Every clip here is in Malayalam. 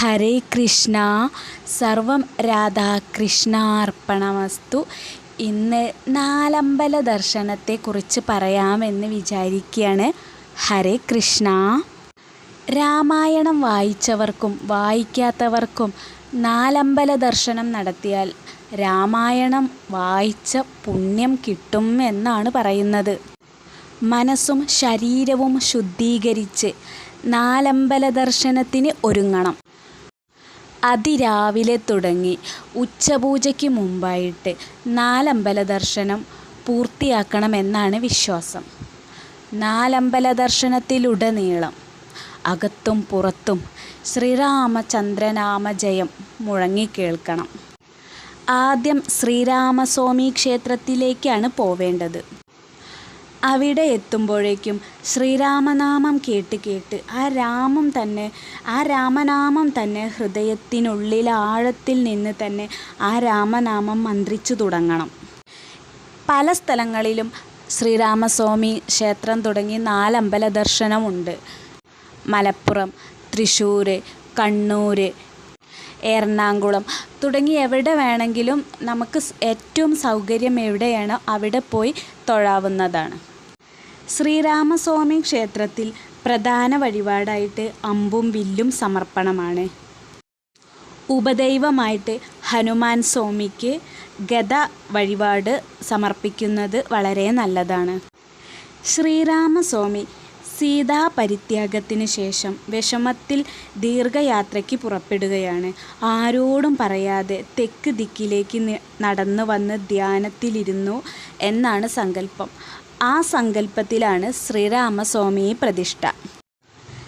ഹരേ കൃഷ്ണ. സർവം രാധാകൃഷ്ണാർപ്പണമസ്തു. ഇന്ന് നാലമ്പല ദർശനത്തെക്കുറിച്ച് പറയാമെന്ന് വിചാരിക്കുകയാണ് ഹരേ കൃഷ്ണ. രാമായണം വായിച്ചവർക്കും വായിക്കാത്തവർക്കും നാലമ്പല ദർശനം നടത്തിയാൽ രാമായണം വായിച്ച പുണ്യം കിട്ടും എന്നാണ് പറയുന്നത്. മനസ്സും ശരീരവും ശുദ്ധീകരിച്ച് നാലമ്പല ദർശനത്തിന് ഒരുങ്ങണം. അതിരാവിലെ തുടങ്ങി. ഉച്ചപൂജയ്ക്ക് മുമ്പായിട്ട് നാലമ്പല ദർശനം പൂർത്തിയാക്കണമെന്നാണ് വിശ്വാസം. നാലമ്പല ദർശനത്തിലുടനീളം അകത്തും പുറത്തും ശ്രീരാമചന്ദ്രനാമജയം മുഴങ്ങിക്കേൾക്കണം. ആദ്യം ശ്രീരാമസ്വാമി ക്ഷേത്രത്തിലേക്കാണ് പോവേണ്ടത്. അവിടെ എത്തുമ്പോഴേക്കും ശ്രീരാമനാമം കേട്ട് കേട്ട് ആ രാമം തന്നെ ആ രാമനാമം തന്നെ ഹൃദയത്തിനുള്ളിൽ ആഴത്തിൽ നിന്ന് തന്നെ ആ രാമനാമം മന്ത്രിച്ചു തുടങ്ങണം. പല സ്ഥലങ്ങളിലും ശ്രീരാമസ്വാമി ക്ഷേത്രം തുടങ്ങി നാലമ്പല ദർശനമുണ്ട് മലപ്പുറം തൃശ്ശൂർ കണ്ണൂർ എറണാകുളം തുടങ്ങി എവിടെ വേണമെങ്കിലും നമുക്ക് ഏറ്റവും സൗകര്യം എവിടെയാണോ അവിടെ പോയി തൊഴാവുന്നതാണ്. ശ്രീരാമസ്വാമി ക്ഷേത്രത്തിൽ പ്രധാന വഴിപാടായിട്ട് അമ്പും വില്ലും സമർപ്പണമാണ്. ഉപദൈവമായിട്ട് ഹനുമാൻ സ്വാമിക്ക് ഗത വഴിപാട് സമർപ്പിക്കുന്നത് വളരെ നല്ലതാണ്. ശ്രീരാമസ്വാമി സീതാപരിത്യാഗത്തിന് ശേഷം വിഷമത്തിൽ ദീർഘയാത്രയ്ക്ക് പുറപ്പെടുകയാണ്. ആരോടും പറയാതെ തെക്ക് ദിക്കിലേക്ക് നടന്നു വന്ന് ധ്യാനത്തിലിരുന്നു എന്നാണ് സങ്കല്പം. ആ സങ്കല്പത്തിലാണ് ശ്രീരാമസ്വാമി പ്രതിഷ്ഠ.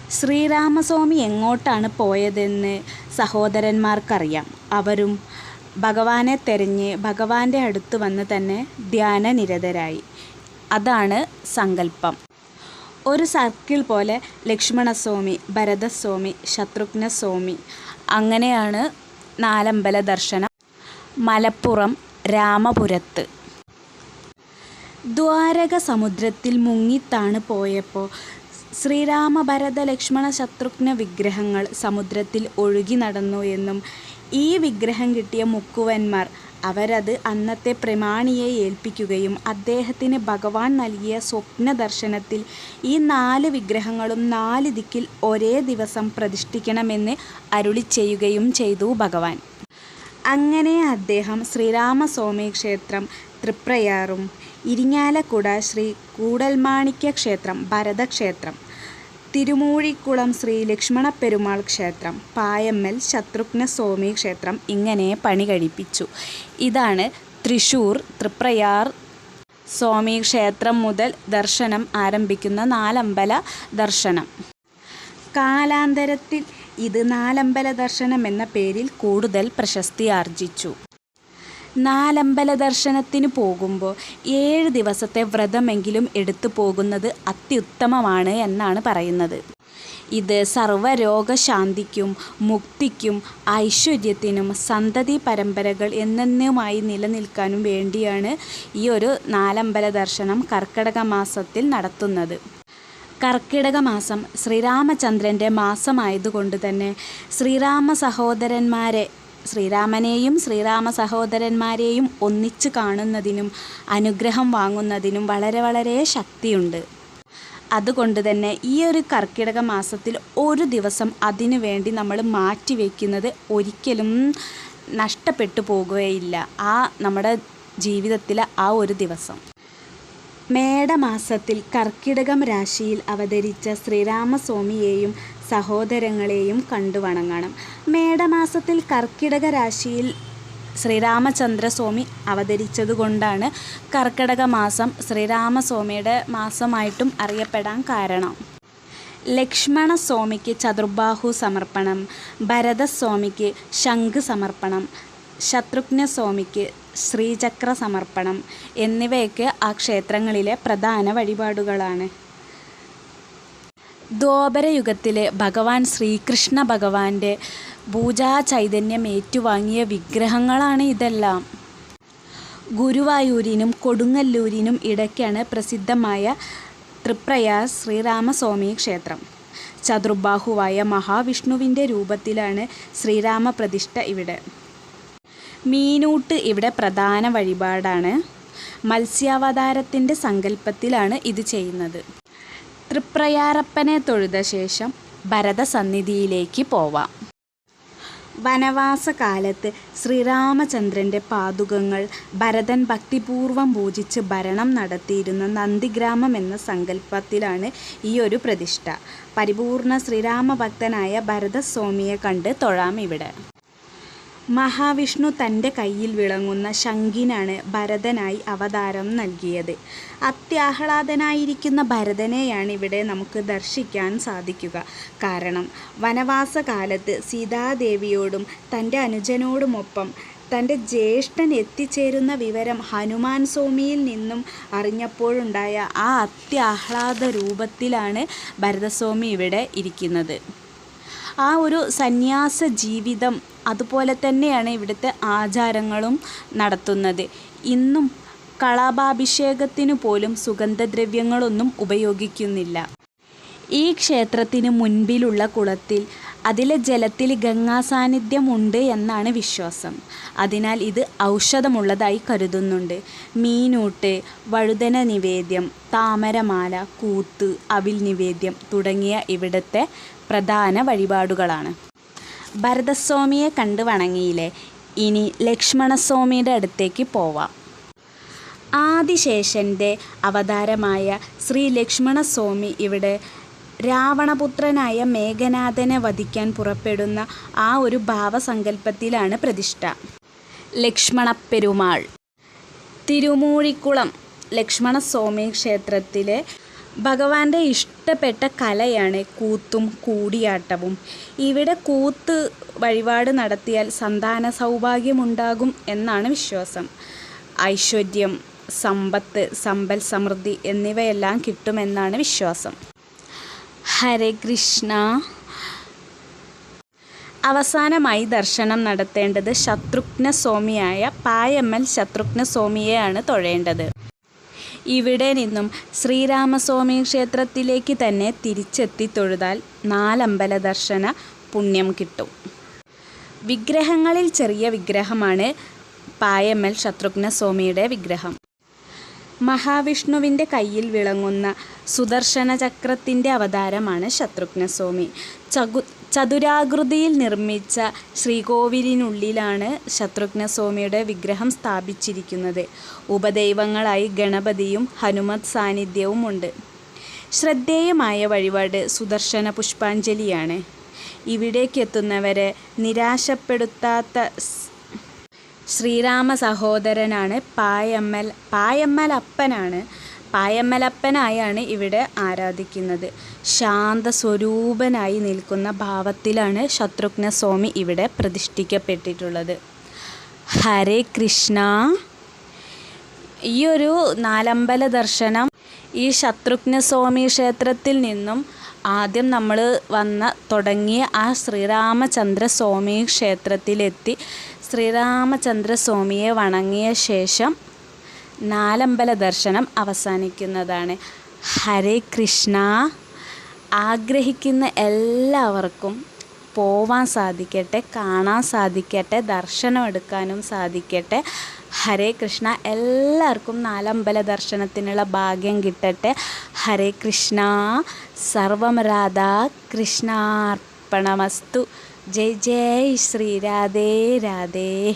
ശ്രീരാമസ്വാമി എങ്ങോട്ടാണ് പോയതെന്ന് സഹോദരന്മാർക്കറിയാം. അവരും ഭഗവാനെ തെരഞ്ഞ് ഭഗവാന്റെ അടുത്ത് വന്ന് തന്നെ ധ്യാനനിരതരായി. അതാണ് സങ്കല്പം. ഒരു സർക്കിൾ പോലെ ലക്ഷ്മണസ്വാമി ഭരതസ്വാമി ശത്രുഘ്നസ്വാമി. അങ്ങനെയാണ് നാലമ്പല ദർശനം. മലപ്പുറം രാമപുരത്ത്. ദ്വാരക സമുദ്രത്തിൽ മുങ്ങിത്താണ് പോയപ്പോൾ ശ്രീരാമ ഭരത ലക്ഷ്മണ ശത്രുഘ്ന വിഗ്രഹങ്ങൾ സമുദ്രത്തിൽ ഒഴുകി നടന്നു എന്നും ഈ വിഗ്രഹം കിട്ടിയ മുക്കുവന്മാർ അവരത് അന്നത്തെ പ്രമാണിയെ ഏൽപ്പിക്കുകയും അദ്ദേഹത്തിന് ഭഗവാൻ നൽകിയ സ്വപ്ന ദർശനത്തിൽ ഈ നാല് വിഗ്രഹങ്ങളും നാല് ദിക്കിൽ ഒരേ ദിവസം പ്രതിഷ്ഠിക്കണമെന്ന് അരുളി ചെയ്യുകയും ചെയ്തു ഭഗവാൻ. അങ്ങനെ അദ്ദേഹം ശ്രീരാമസ്വാമി ക്ഷേത്രം തൃപ്രയാറും ഇരിങ്ങാലക്കുട ശ്രീ കൂടൽമാണിക്യ ക്ഷേത്രം ഭരതക്ഷേത്രം തിരുമൂഴിക്കുളം ശ്രീ ലക്ഷ്മണപ്പെരുമാൾ ക്ഷേത്രം പായമ്മൽ ശത്രുഘ്നസ്വാമി ക്ഷേത്രം ഇങ്ങനെ പണി കഴിപ്പിച്ചു. ഇതാണ് തൃശൂർ തൃപ്രയാർ സ്വാമി ക്ഷേത്രം മുതൽ ദർശനം ആരംഭിക്കുന്ന നാലമ്പല ദർശനം. കാലാന്തരത്തിൽ ഇത് നാലമ്പല ദർശനം എന്ന പേരിൽ കൂടുതൽ പ്രശസ്തി ആർജിച്ചു. നാലമ്പല ദർശനത്തിന് പോകുമ്പോൾ ഏഴ് ദിവസത്തെ വ്രതമെങ്കിലും എടുത്തു പോകുന്നത് അത്യുത്തമമാണ് എന്നാണ് പറയുന്നത്. ഇത് സർവരോഗശാന്തിക്കും മുക്തിക്കും ഐശ്വര്യത്തിനും സന്തതി പരമ്പരകൾ എന്നെന്നുമായി നിലനിൽക്കാനും വേണ്ടിയാണ് ഈ ഒരു നാലമ്പല ദർശനം കർക്കിടക മാസത്തിൽ നടത്തുന്നത്. കർക്കിടക മാസം ശ്രീരാമചന്ദ്രന്റെ മാസമായതുകൊണ്ട് തന്നെ ശ്രീരാമ സഹോദരന്മാരെ ശ്രീരാമനെയും ശ്രീരാമ സഹോദരന്മാരെയും ഒന്നിച്ച് കാണുന്നതിനും അനുഗ്രഹം വാങ്ങുന്നതിനും വളരെ വളരെ ശക്തിയുണ്ട്. അതുകൊണ്ട് തന്നെ ഈ ഒരു കർക്കിടക മാസത്തിൽ ഒരു ദിവസം അതിനു വേണ്ടി നമ്മൾ മാറ്റി വയ്ക്കുന്നത് ഒരിക്കലും നഷ്ടപ്പെട്ടു പോകുകയില്ല. ആ നമ്മുടെ ജീവിതത്തിലെ ആ ഒരു ദിവസം. മേടമാസത്തിൽ കർക്കിടകം രാശിയിൽ അവതരിച്ച ശ്രീരാമസ്വാമിയെയും സഹോദരങ്ങളെയും കണ്ടു വണങ്ങണം. മേടമാസത്തിൽ കർക്കിടക രാശിയിൽ ശ്രീരാമചന്ദ്രസ്വാമി അവതരിച്ചതുകൊണ്ടാണ് കർക്കിടക മാസം ശ്രീരാമസ്വാമിയുടെ മാസമായിട്ടും അറിയപ്പെടാൻ കാരണം. ലക്ഷ്മണസ്വാമിക്ക് ചതുർബാഹു സമർപ്പണം ഭരതസ്വാമിക്ക് ശംഖ് സമർപ്പണം ശത്രുഘ്നസ്വാമിക്ക് ശ്രീചക്ര സമർപ്പണം എന്നിവയൊക്കെ ആ ക്ഷേത്രങ്ങളിലെ പ്രധാന വഴിപാടുകളാണ്. ദ്വാപരയുഗത്തിലെ ഭഗവാൻ ശ്രീകൃഷ്ണ ഭഗവാന്റെ പൂജാ ചൈതന്യം ഏറ്റുവാങ്ങിയ വിഗ്രഹങ്ങളാണ് ഇതെല്ലാം. ഗുരുവായൂരിനും കൊടുങ്ങല്ലൂരിനും ഇടയ്ക്കാണ് പ്രസിദ്ധമായ തൃപ്രയാസ് ശ്രീരാമസ്വാമി ക്ഷേത്രം. ചതുർബാഹുവായ മഹാവിഷ്ണുവിന്റെ രൂപത്തിലാണ് ശ്രീരാമ പ്രതിഷ്ഠ ഇവിടെ. മീനൂട്ട് ഇവിടെ പ്രധാന വഴിപാടാണ്. മത്സ്യാവതാരത്തിന്റെ സങ്കല്പത്തിലാണ് ഇത് ചെയ്യുന്നത്. തൃപ്രയാറപ്പനെ തൊഴുത ശേഷം ഭരതസന്നിധിയിലേക്ക് പോവാം. വനവാസകാലത്ത് ശ്രീരാമചന്ദ്രന്റെ പാതുകങ്ങൾ ഭരതൻ ഭക്തിപൂർവം പൂജിച്ച് ഭരണം നടത്തിയിരുന്ന നന്ദിഗ്രാമം എന്ന സങ്കല്പത്തിലാണ് ഈ ഒരു പ്രതിഷ്ഠ. പരിപൂർണ ശ്രീരാമഭക്തനായ ഭരതസ്വാമിയെ കണ്ട് തൊഴാം ഇവിടെ. മഹാവിഷ്ണു തന്റെ കയ്യിൽ വിളങ്ങുന്ന ശംഖിനാണ് ഭരതനായി അവതാരം നൽകിയത്. അത്യാഹ്ലാദനായിരിക്കുന്ന ഭരതനെയാണ് ഇവിടെ നമുക്ക് ദർശിക്കാൻ സാധിക്കുക. കാരണം വനവാസകാലത്ത് സീതാദേവിയോടും തന്റെ അനുജനോടുമൊപ്പം തന്റെ ജ്യേഷ്ഠൻ എത്തിച്ചേരുന്ന വിവരം ഹനുമാൻ സ്വാമിയിൽ നിന്നും അറിഞ്ഞപ്പോഴുണ്ടായ ആ അത്യാഹ്ലാദ രൂപത്തിലാണ് ഭരതസ്വാമി ഇവിടെ ഇരിക്കുന്നത്. ആ ഒരു സന്യാസ ജീവിതം അതുപോലെ തന്നെയാണ് ഇവിടുത്തെ ആചാരങ്ങളും നടത്തുന്നത്. ഇന്നും കളഭാഭിഷേകത്തിനു പോലും സുഗന്ധദ്രവ്യങ്ങളൊന്നും ഉപയോഗിക്കുന്നില്ല. ഈ ക്ഷേത്രത്തിന് മുൻപിലുള്ള കുളത്തിൽ അതിലെ ജലത്തിൽ ഗംഗാ സാന്നിധ്യമുണ്ട് എന്നാണ് വിശ്വാസം. അതിനാൽ ഇത് ഔഷധമുള്ളതായി കരുതുന്നുണ്ട്. മീനൂട്ട് വഴുതന നിവേദ്യം താമരമാല കൂത്ത് അവിൽ നിവേദ്യം തുടങ്ങിയ ഇവിടുത്തെ പ്രധാന വഴിപാടുകളാണ്. ഭരതസ്വാമിയെ കണ്ട് വണങ്ങിയില്ലേ? ഇനി ലക്ഷ്മണസ്വാമിയുടെ അടുത്തേക്ക് പോവാം. ആദിശേഷന്റെ അവതാരമായ ശ്രീ ലക്ഷ്മണസ്വാമി ഇവിടെ രാവണപുത്രനായ മേഘനാഥനെ വധിക്കാൻ പുറപ്പെടുന്ന ആ ഒരു ഭാവസങ്കല്പത്തിലാണ് പ്രതിഷ്ഠ. ലക്ഷ്മണപ്പെരുമാൾ. തിരുമൂഴിക്കുളം ലക്ഷ്മണസ്വാമി ക്ഷേത്രത്തിലെ ഭഗവാന്റെ ഇഷ്ടപ്പെട്ട കലയാണ് കൂത്തും കൂടിയാട്ടവും. ഇവിടെ കൂത്ത് വഴിപാട് നടത്തിയാൽ സന്താന സൗഭാഗ്യമുണ്ടാകും എന്നാണ് വിശ്വാസം. ഐശ്വര്യം സമ്പത്ത് സമ്പൽ സമൃദ്ധി എന്നിവയെല്ലാം കിട്ടുമെന്നാണ് വിശ്വാസം. ഹരേ കൃഷ്ണ. അവസാനമായി ദർശനം നടത്തേണ്ടത് ശത്രുഘ്ന സ്വാമിയായ പായമ്മൽ ശത്രുഘ്ന സ്വാമിയെയാണ് തൊഴേണ്ടത്. ഇവിടെ നിന്നും ശ്രീരാമസ്വാമി ക്ഷേത്രത്തിലേക്ക് തന്നെ തിരിച്ചെത്തി തൊഴുതാൽ നാലമ്പല ദർശന പുണ്യം കിട്ടും. വിഗ്രഹങ്ങളിൽ ചെറിയ വിഗ്രഹമാണ് പായമ്മൽ ശത്രുഘ്ന സ്വാമിയുടെ വിഗ്രഹം. മഹാവിഷ്ണുവിന്റെ കയ്യിൽ വിളങ്ങുന്ന സുദർശന ചക്രത്തിന്റെ അവതാരമാണ് ശത്രുഘ്നസ്വാമി. ചകു ചതുരാകൃതിയിൽ നിർമ്മിച്ച ശ്രീകോവിലിനുള്ളിലാണ് ശത്രുഘ്നസ്വാമിയുടെ വിഗ്രഹം സ്ഥാപിച്ചിരിക്കുന്നത്. ഉപദൈവങ്ങളായി ഗണപതിയും ഹനുമത് സാന്നിധ്യവും ഉണ്ട് ശ്രദ്ധേയമായ വഴിപാട് സുദർശന പുഷ്പാഞ്ജലിയാണ്. ഇവിടേക്കെത്തുന്നവരെ നിരാശപ്പെടുത്താത്ത ശ്രീരാമ സഹോദരനാണ് പായമ്മൽ പായമ്മലപ്പനാണ്. പായമ്മലപ്പനായാണ് ഇവിടെ ആരാധിക്കുന്നത്. ശാന്ത സ്വരൂപനായി നിൽക്കുന്ന ഭാവത്തിലാണ് ശത്രുഘ്ന സ്വാമി ഇവിടെ പ്രതിഷ്ഠിക്കപ്പെട്ടിട്ടുള്ളത്. ഹരേ കൃഷ്ണ. ഈ ഒരു നാലമ്പല ദർശനം ഈ ശത്രുഘ്ന സ്വാമി ക്ഷേത്രത്തിൽ നിന്നും ആദ്യം നമ്മൾ വന്ന തുടങ്ങിയ ആ ശ്രീരാമചന്ദ്ര സ്വാമി ക്ഷേത്രത്തിലെത്തി. ശ്രീരാമചന്ദ്ര സ്വാമിയെ വണങ്ങിയ ശേഷം നാലമ്പല ദർശനം അവസാനിക്കുന്നതാണ്. ഹരേ കൃഷ്ണ. ആഗ്രഹിക്കുന്ന എല്ലാവർക്കും പോവാൻ സാധിക്കട്ടെ കാണാൻ സാധിക്കട്ടെ ദർശനം എടുക്കാനും സാധിക്കട്ടെ. ഹരേ കൃഷ്ണ. എല്ലാവർക്കും നാലമ്പല ദർശനത്തിനുള്ള ഭാഗ്യം കിട്ടട്ടെ. ഹരേ കൃഷ്ണ. സർവം രാധാ കൃഷ്ണാർപ്പണമസ്തു. ജയ് ജയ് ശ്രീ രാധേ രാധേ.